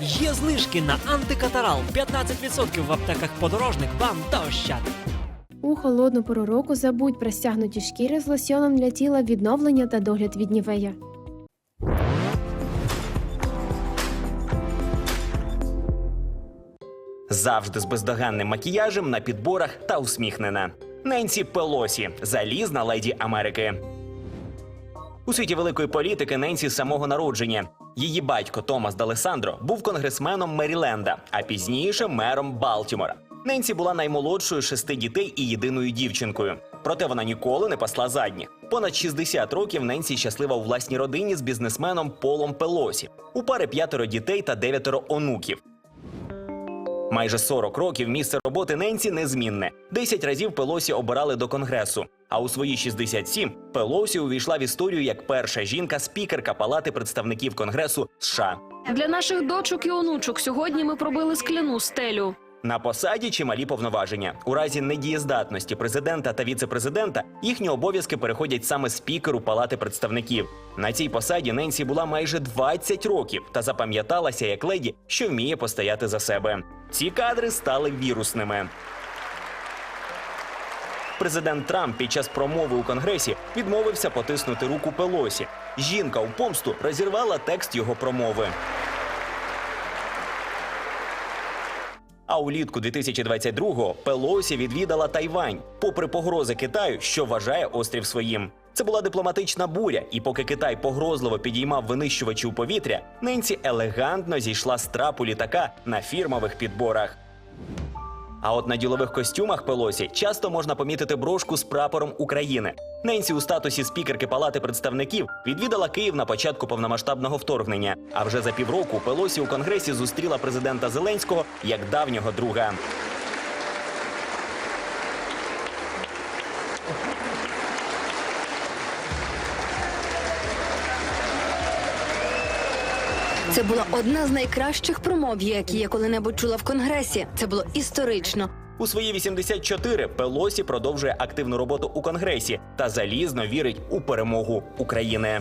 Є знижки на антикатарал 15% в аптеках подорожник вам та ощад. У холодну пору року забудь про стягнуті шкіри з лосьоном для тіла відновлення та догляд від нівея. Завжди з бездоганним макіяжем на підборах та усміхнена. Ненсі Пелосі, залізна леді Америки. У світі великої політики Ненсі з самого народження. Її батько Томас Далесандро був конгресменом Меріленда, а пізніше мером Балтімора. Ненсі була наймолодшою шести дітей і єдиною дівчинкою. Проте вона ніколи не пасла задніх. Понад 60 років Ненсі щаслива у власній родині з бізнесменом Полом Пелосі. У пари п'ятеро дітей та дев'ятеро онуків. Майже 40 років місце роботи Ненсі незмінне. 10 разів Пелосі обирали до конгресу. А у свої 67 Пелосі увійшла в історію як перша жінка-спікерка Палати представників Конгресу США. Для наших дочок і онучок сьогодні ми пробили скляну стелю. На посаді чималі повноваження. У разі недієздатності президента та віце-президента їхні обов'язки переходять саме спікеру Палати представників. На цій посаді Ненсі була майже 20 років та запам'яталася як леді, що вміє постояти за себе. Ці кадри стали вірусними. Президент Трамп під час промови у конгресі відмовився потиснути руку Пелосі. Жінка у помсту розірвала текст його промови. А улітку 2022-го Пелосі відвідала Тайвань, попри погрози Китаю, що вважає острів своїм. Це була дипломатична буря, і поки Китай погрозливо підіймав винищувачі у повітря, Ненсі елегантно зійшла з трапу літака на фірмових підборах. А от на ділових костюмах Пелосі часто можна помітити брошку з прапором України. Ненсі у статусі спікерки Палати представників відвідала Київ на початку повномасштабного вторгнення. А вже за півроку Пелосі у конгресі зустріла президента Зеленського як давнього друга. Це була одна з найкращих промов, які я коли-небудь чула в конгресі. Це було історично. У свої 84 Пелосі продовжує активну роботу у конгресі та залізно вірить у перемогу України.